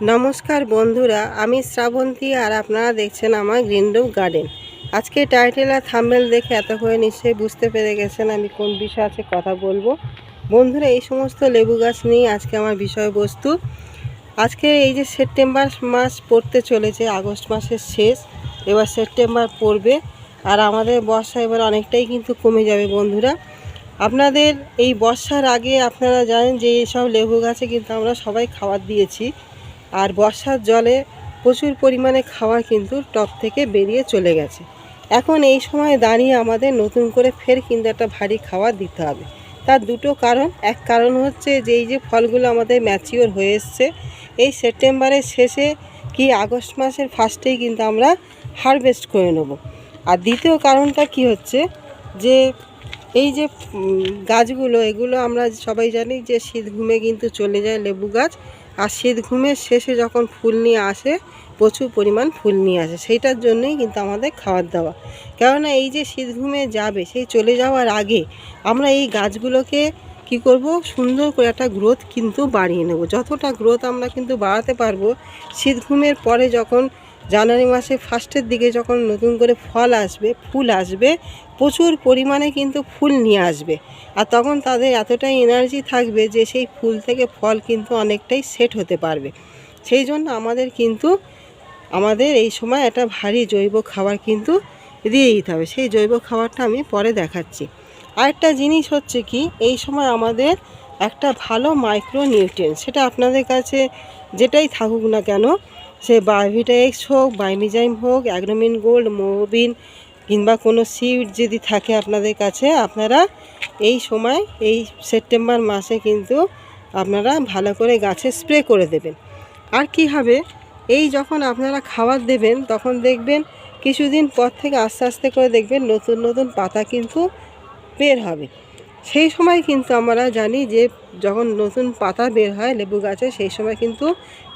নমস্কার বন্ধুরা, আমি শ্রাবন্তী আর আপনারা দেখছেন আমার গ্রিন গার্ডেন আজকে টাইটেল আর থাম্বেল দেখে এত করে নিশ্চয়ই বুঝতে পেরে গেছেন আমি কোন বিষয় আছে কথা বলব। বন্ধুরা, এই সমস্ত লেবু গাছ নিয়ে আজকে আমার বিষয়বস্তু। আজকে এই যে সেপ্টেম্বর মাস পড়তে চলেছে আগস্ট মাসের শেষ, এবার সেপ্টেম্বর পড়বে, আর আমাদের বর্ষা এবার অনেকটাই কিন্তু কমে যাবে বন্ধুরা। আপনাদের এই বর্ষার আগে আপনারা জানেন যে এইসব লেবু গাছে কিন্তু আমরা সবাই খাবার দিয়েছি। আর বর্ষার জলে প্রচুর পরিমাণে খাওয়া কিন্তু টপ থেকে বেরিয়ে চলে গেছে। এখন এই সময় দাঁড়িয়ে আমাদের নতুন করে ফের কিন্তু একটা ভারী খাবার দিতে হবে। তার দুটো কারণ। এক কারণ হচ্ছে যে এই যে ফলগুলো আমাদের ম্যাচিওর হয়ে এসছে, এই সেপ্টেম্বরের শেষে কি আগস্ট মাসের ফার্স্টেই কিন্তু আমরা হারভেস্ট করে নেব। আর দ্বিতীয় কারণটা কি হচ্ছে যে এই যে গাছগুলো, এগুলো আমরা সবাই জানি যে শীত ঘুমে কিন্তু চলে যায় লেবু গাছ। আর শীত ঘুমের শেষে যখন ফুল নিয়ে আসে, প্রচুর পরিমাণ ফুল নিয়ে আসে। সেইটার জন্যই কিন্তু আমাদের খাবার দাওয়া। কেননা এই যে শীত ঘুমে যাবে, সেই চলে যাওয়ার আগে আমরা এই গাছগুলোকে কি করব? সুন্দর করে একটা গ্রোথ কিন্তু বাড়িয়ে নেব। যতটা গ্রোথ আমরা কিন্তু বাড়াতে পারব, শীত ঘুমের পরে যখন জানুয়ারি মাসে ফার্স্টের দিকে যখন নতুন করে ফল আসবে, ফুল আসবে, প্রচুর পরিমাণে কিন্তু ফুল নিয়ে আসবে। আর তখন তাদের এতটাই এনার্জি থাকবে যে সেই ফুল থেকে ফল কিন্তু অনেকটাই সেট হতে পারবে। সেই জন্য আমাদের কিন্তু, আমাদের এই সময় একটা ভারী জৈব খাবার কিন্তু দিয়ে দিতে হবে। সেই জৈব খাবারটা আমি পরে দেখাচ্ছি। আরেকটা জিনিস হচ্ছে কি, এই সময় আমাদের একটা ভালো মাইক্রো নিউট্রিয়েন্ট সেটা আপনাদের কাছে যেটাই থাকুক না কেন সে বায়োভিটা এক্স হোক বাইনিজাইম হোক, অ্যাগ্রোমিন গোল্ড মোবিন কিংবা কোনো সিড যদি থাকে আপনাদের কাছে, আপনারা এই সময়, এই সেপ্টেম্বর মাসে কিন্তু আপনারা ভালো করে গাছে স্প্রে করে দেবেন। আর কি হবে? এই যখন আপনারা খাবার দেবেন, তখন দেখবেন কিছুদিন পর থেকে আস্তে আস্তে করে দেখবেন নতুন নতুন পাতা কিন্তু বের হবে। সেই সময় কিন্তু আমরা জানি যে যখন নতুন পাতা বের হয়, লেবু গাছে, সেই সময় কিন্তু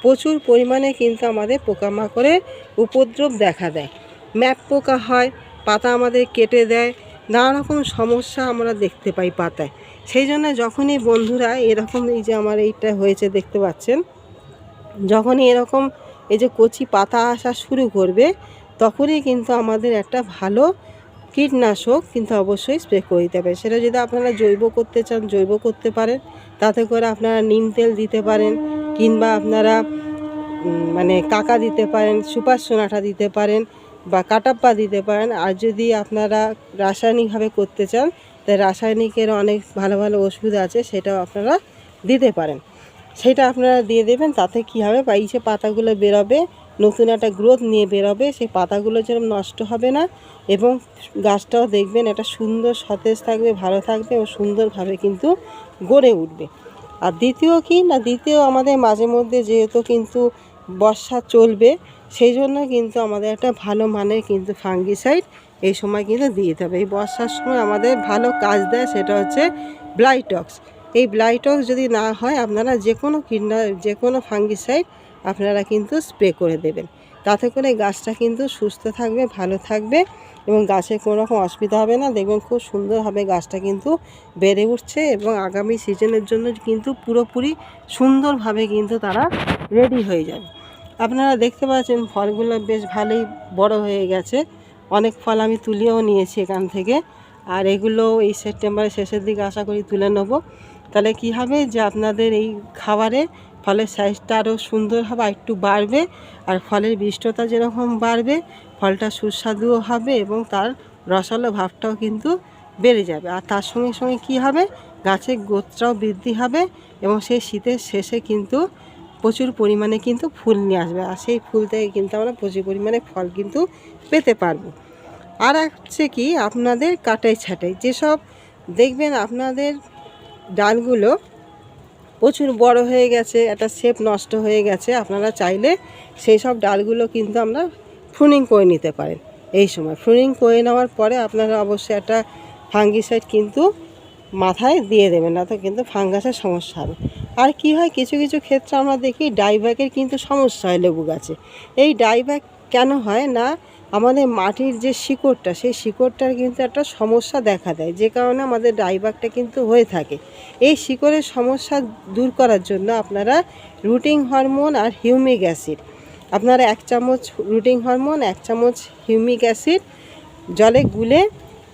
প্রচুর পরিমাণে কিন্তু আমাদের পোকামাকড়ের উপদ্রব দেখা দেয়। ম্যাপ পোকা হয়, পাতা আমাদের কেটে দেয়, নানা রকম সমস্যা আমরা দেখতে পাই পাতায়। সেই জন্য যখনই বন্ধুরা এরকম এই যে আমার এইটা হয়েছে দেখতে পাচ্ছেন, যখনই এরকম এই যে কচি পাতা আসা শুরু করবে, তখনই কিন্তু আমাদের একটা ভালো কীটনাশক কিন্তু অবশ্যই স্প্রে করে দিতে হবে সেটা যদি আপনারা জৈব করতে চান, জৈব করতে পারেন, তাতে করে আপনারা নিম তেল দিতে পারেন কিংবা আপনারা মানে কাকা দিতে পারেন, সুপার সোনাটা দিতে পারেন বা কাটাপ্পা দিতে পারেন। আর যদি আপনারা রাসায়নিকভাবে করতে চান, তাই রাসায়নিকের অনেক ভালো ভালো ওষুধ আছে, সেটাও আপনারা দিতে পারেন। সেটা আপনারা দিয়ে দেবেন, তাতে কী হবে? বা এই যে পাতাগুলো বেরোবে নতুন একটা গ্রোথ নিয়ে বেরোবে, সেই পাতাগুলো যেরকম নষ্ট হবে না এবং গাছটাও দেখবেন একটা সুন্দর সতেজ থাকবে, ভালো থাকবে ও সুন্দরভাবে কিন্তু গড়ে উঠবে। আর দ্বিতীয় কি? না, দ্বিতীয় আমাদের মাঝে মধ্যে যেহেতু কিন্তু বর্ষা চলবে, সেই জন্য কিন্তু আমাদের একটা ভালো মানের কিন্তু ফাঙ্গিসাইড এই সময় কিন্তু দিয়ে হবে। এই বর্ষার সময় আমাদের ভালো কাজ দেয় সেটা হচ্ছে ব্লাইটক্স এই ব্লাইটক্স যদি না হয়, আপনারা যে কোনো কীটনা যে কোনো ফাঙ্গিসাইড আপনারা কিন্তু স্প্রে করে দেবেন। তাতে করে গাছটা কিন্তু সুস্থ থাকবে, ভালো থাকবে এবং গাছের কোনো রকম অসুবিধা হবে না। দেখবেন খুব সুন্দরভাবে গাছটা কিন্তু বেড়ে উঠছে এবং আগামী সিজনের জন্য কিন্তু পুরোপুরি সুন্দরভাবে কিন্তু তারা রেডি হয়ে যাবে। আপনারা দেখতে পাচ্ছেন ফলগুলো বেশ ভালোই বড় হয়ে গেছে। অনেক ফল আমি তুলেও নিয়েছি এখান থেকে। আর এগুলো এই সেপ্টেম্বরের শেষের দিকে আশা করি তুলে নেব। তাহলে কি হবে যে আপনাদের এই খাবারে ফলের সাইজটা আরও সুন্দর হবে একটু বাড়বে। আর ফলের বিষ্টতা যেরকম বাড়বে, ফলটা সুস্বাদুও হবে এবং তার রসালো ভাবটাও কিন্তু বেড়ে যাবে। আর তার সঙ্গে সঙ্গে কি হবে? গাছের গোত্রাও বৃদ্ধি হবে এবং সেই শীতের শেষে কিন্তু প্রচুর পরিমাণে কিন্তু ফুল নিয়ে আসবে। আর সেই ফুল থেকে কিন্তু আমরা প্রচুর পরিমাণে ফল কিন্তু পেতে পারব। আর হচ্ছে কি, আপনাদের কাটাই ছাটাই। যেসব দেখবেন আপনাদের ডালগুলো প্রচুর বড় হয়ে গেছে, একটা শেপ নষ্ট হয়ে গেছে। আপনারা চাইলে সেই সব ডালগুলো কিন্তু আমরা প্রুনিং করে নিতে পারেন। এই সময় প্রুনিং করে নেওয়ার পরে আপনারা অবশ্যই একটা ফাঙ্গিসাইড কিন্তু মাথায় দিয়ে দেবেন, না তো কিন্তু ফাঙ্গাসের সমস্যা হবে। আর কি হয়, কিছু কিছু ক্ষেত্রে আমরা দেখি ডাইব্যাকের কিন্তু সমস্যা হয় লেবু গাছে। এই ডাইব্যাক কেন হয় না আমাদের মাটির যে শিকড়টা, সেই শিকড়টার কিন্তু একটা সমস্যা দেখা দেয়। যে কারণে আমাদের ডাইবাগটা কিন্তু হয়ে থাকে। এই শিকড়ের সমস্যা দূর করার জন্য আপনারা রুটিং হরমোন আর হিউমিক অ্যাসিড আপনারা এক চামচ রুটিং হরমোন এক চামচ হিউমিক অ্যাসিড জলে গুলে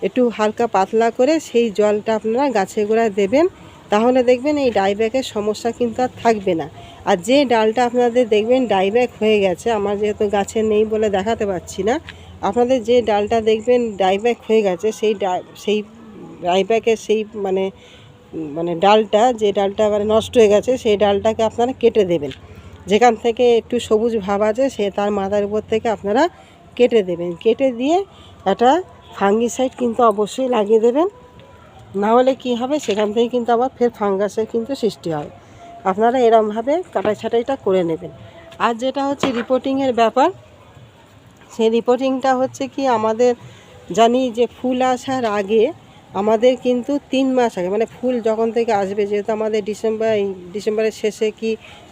একটু হালকা পাতলা করে সেই জলটা আপনারা গাছের গোড়ায় দেবেন। তাহলে দেখবেন এই ডাইব্যাকের সমস্যা কিন্তু আর থাকবে না। আর যে ডালটা আপনাদের দেখবেন ডাইব্যাক হয়ে গেছে, আমার যেহেতু গাছে নেই বলে দেখাতে পাচ্ছি না, আপনাদের যে ডালটা দেখবেন ডাইব্যাক হয়ে গেছে, সেই সেই ডাইব্যাকের সেই মানে মানে ডালটা, যে ডালটা মানে নষ্ট হয়ে গেছে, সেই ডালটাকে আপনারা কেটে দেবেন। যেখান থেকে একটু সবুজ ভাব আছে, সে তার মাথার উপর থেকে আপনারা কেটে দেবেন। কেটে দিয়ে একটা ফাঙ্গিসাইড কিন্তু অবশ্যই লাগিয়ে দেবেন। না হলে কী হবে? সেখান থেকে কিন্তু আবার ফের ফাঙ্গাসের কিন্তু সৃষ্টি হয়। আপনারা এরমভাবে কাটাই ছাটাইটা করে নেবেন। আর যেটা হচ্ছে রিপোর্টিংয়ের ব্যাপার, সেই রিপোর্টিংটা হচ্ছে কি আমাদের জানি যে ফুল আসার আগে আমাদের কিন্তু তিন মাস আগে মানে ফুল যখন থেকে আসবে, যেহেতু আমাদের ডিসেম্বর ডিসেম্বরের শেষে কি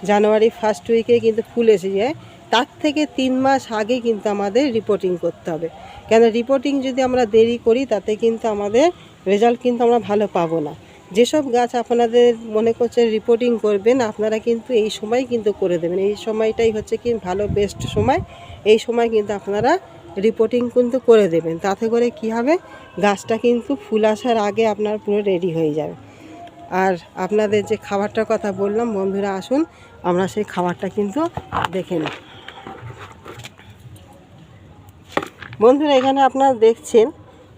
জানুয়ারি ফার্স্ট উইকে কিন্তু ফুল এসে যায়। তার থেকে তিন মাস আগে কিন্তু আমাদের রিপোর্টিং করতে হবে। কেন রিপোর্টিং যদি আমরা দেরি করি, তাতে কিন্তু আমাদের রেজাল্ট কিন্তু আমরা ভালো পাবো না। যেসব গাছ আপনাদের মনে করছেন রিপোর্টিং করবেন, আপনারা কিন্তু এই সময় কিন্তু করে দেবেন। এই সময়টাই হচ্ছে কি ভালো বেস্ট সময়। এই সময় কিন্তু আপনারা রিপোর্টিং কিন্তু করে দেবেন। তাতে করে কি হবে? গাছটা কিন্তু ফুল আসার আগে আপনার পুরো রেডি হয়ে যাবে। আর আপনাদের যে খাবারটার কথা বললাম, বন্ধুরা আসুন, আমরা সেই খাবারটা কিন্তু দেখে নিই। বন্ধুরা, এখানে আপনারা দেখছেন,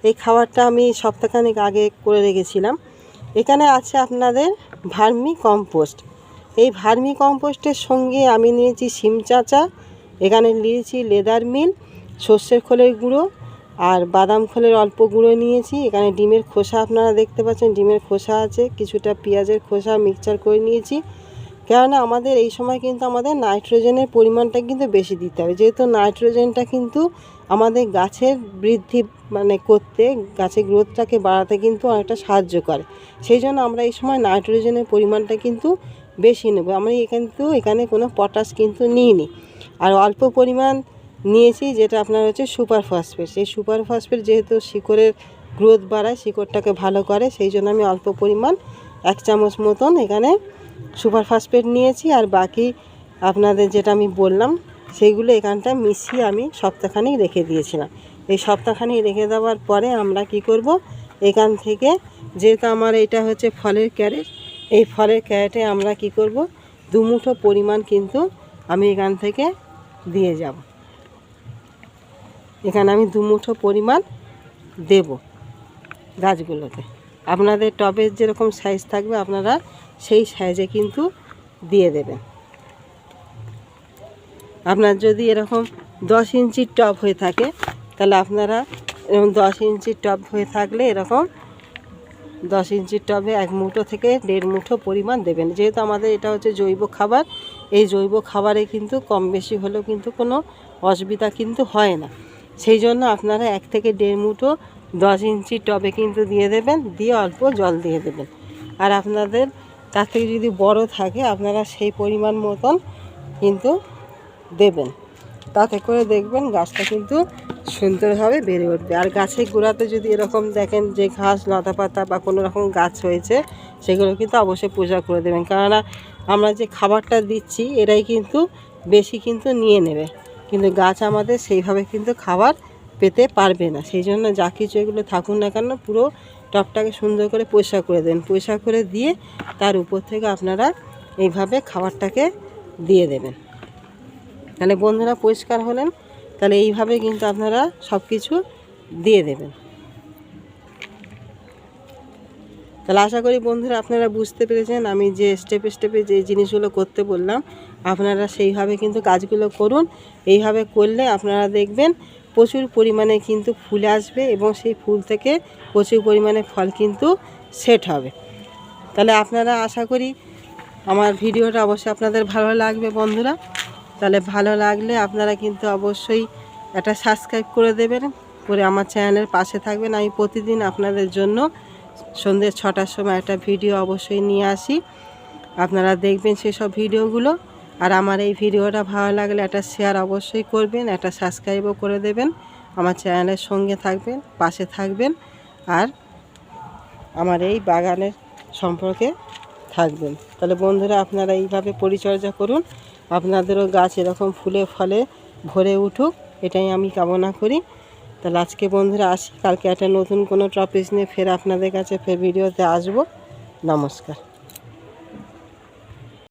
এই খাবারটা আমি সপ্তাহখানেক আগে করে রেখেছিলাম। এখানে আছে আপনাদের ভার্মি কম্পোস্ট। এই ভার্মি কম্পোস্টের সঙ্গে আমি নিয়েছি শিম চাচা, এখানে নিয়েছি লেদার মিল, সর্ষের খোলের গুঁড়ো আর বাদাম খোলের অল্প গুঁড়ো নিয়েছি। এখানে ডিমের খোসা আপনারা দেখতে পাচ্ছেন, ডিমের খোসা আছে, কিছুটা পেঁয়াজের খোসা মিক্সচার করে নিয়েছি। কেননা আমাদের এই সময় কিন্তু আমাদের নাইট্রোজেনের পরিমাণটা কিন্তু বেশি দিতে হবে। যেহেতু নাইট্রোজেনটা কিন্তু আমাদের গাছের বৃদ্ধি মানে করতে, গাছের গ্রোথটাকে বাড়াতে কিন্তু অনেকটা সাহায্য করে। সেই জন্য আমরা এই সময় নাইট্রোজেনের পরিমাণটা কিন্তু বেশি নেব। আমরা কিন্তু এখানে কোনো পটাশ কিন্তু নিইনি। আর অল্প পরিমাণ নিয়েছি যেটা আপনার হচ্ছে সুপার ফসফেট। সেই সুপার ফসফেট যেহেতু শিকড়ের গ্রোথ বাড়ায়, শিকড়টাকে ভালো করে, সেই জন্য আমি অল্প পরিমাণ এক চামচ মতন এখানে সুপার ফসফেট নিয়েছি আর বাকি আপনাদের যেটা আমি বললাম, সেইগুলো এখানটা মিশিয়ে আমি সপ্তাহখানেক রেখে দিয়েছিলাম। এই সপ্তাহখানেক রেখে দেওয়ার পরে আমরা কি করব, এখান থেকে যেহেতু আমার এটা হচ্ছে ফলের ক্যারেট, এই ফলের ক্যারেটে আমরা কি করব দুমুঠো পরিমাণ কিন্তু আমি এখান থেকে দিয়ে যাব। এখানে আমি দুমুঠো পরিমাণ দেব গাছগুলোতে। আপনাদের টবের যেরকম সাইজ থাকবে, আপনারা সেই সাইজে কিন্তু দিয়ে দেবেন। আপনার যদি এরকম দশ ইঞ্চির টব হয়ে থাকে, তাহলে আপনারা এরকম দশ ইঞ্চির টব হয়ে থাকলে এরকম দশ ইঞ্চির টবে এক মুঠো থেকে দেড় মুঠো পরিমাণ দেবেন। যেহেতু আমাদের এটা হচ্ছে জৈব খাবার, এই জৈব খাবারে কিন্তু কম বেশি হলেও কিন্তু কোনো অসুবিধা কিন্তু হয় না। সেই জন্য আপনারা এক থেকে দেড় মুঠো দশ ইঞ্চির টবে কিন্তু দিয়ে দেবেন, দিয়ে অল্প জল দিয়ে দেবেন। আর আপনাদের তার থেকে যদি বড় থাকে, আপনারা সেই পরিমাণ মতন কিন্তু দেবেন। তাতে করে দেখবেন গাছটা কিন্তু সুন্দরভাবে বেড়ে উঠবে। আর গাছের গোড়াতে যদি এরকম দেখেন যে ঘাস লতা পাতা বা কোনো রকম গাছ হয়েছে, সেগুলো কিন্তু অবশ্যই পূজা করে দেবেন। কেননা আমরা যে খাবারটা দিচ্ছি, এরাই কিন্তু বেশি কিন্তু নিয়ে নেবে। কিন্তু গাছ আমাদের সেইভাবে কিন্তু খাবার পেতে পারবে না। সেই জন্য যা কিছু এগুলো থাকুন না কেন, পুরো টপটাকে সুন্দর করে পরিষ্কার করে দেন। পরিষ্কার করে দিয়ে তার উপর থেকে আপনারা এইভাবে খাবারটাকে দিয়ে দেবেন। তাহলে বন্ধুরা পরিষ্কার হলেন, তাহলে এইভাবে কিন্তু আপনারা সব কিছু দিয়ে দেবেন। তাহলে আশা করি বন্ধুরা আপনারা বুঝতে পেরেছেন, আমি যে স্টেপে স্টেপে যে জিনিসগুলো করতে বললাম, আপনারা সেইভাবে কিন্তু কাজগুলো করুন। এইভাবে করলে আপনারা দেখবেন প্রচুর পরিমাণে কিন্তু ফুল আসবে এবং সেই ফুল থেকে প্রচুর পরিমাণে ফল কিন্তু সেট হবে। তাহলে আপনারা আশা করি আমার ভিডিওটা অবশ্যই আপনাদের ভালো লাগবে বন্ধুরা। তাহলে ভালো লাগলে আপনারা কিন্তু অবশ্যই একটা সাবস্ক্রাইব করে দেবেন, করে আমার চ্যানেলের পাশে থাকবেন। আমি প্রতিদিন আপনাদের জন্য সন্ধ্যে ছটার সময় একটা ভিডিও অবশ্যই নিয়ে আসি। আপনারা দেখবেন সেসব ভিডিওগুলো। আর আমার এই ভিডিওটা ভালো লাগলে একটা শেয়ার অবশ্যই করবেন, একটা সাবস্ক্রাইবও করে দেবেন। আমার চ্যানেলের সঙ্গে থাকবেন, পাশে থাকবেন আর আমার এই বাগানের সম্পর্কে থাকবেন। তাহলে বন্ধুরা আপনারা এইভাবে পরিচর্যা করুন। আপনাদেরও গাছ এরকম ফুলে ফলে ভরে উঠুক, এটাই আমি কামনা করি। তাহলে আজকে বন্ধুরা আসি, কালকে একটা নতুন কোনো টপিক নিয়ে ফের আপনাদের কাছে ফের ভিডিওতে আসব। নমস্কার।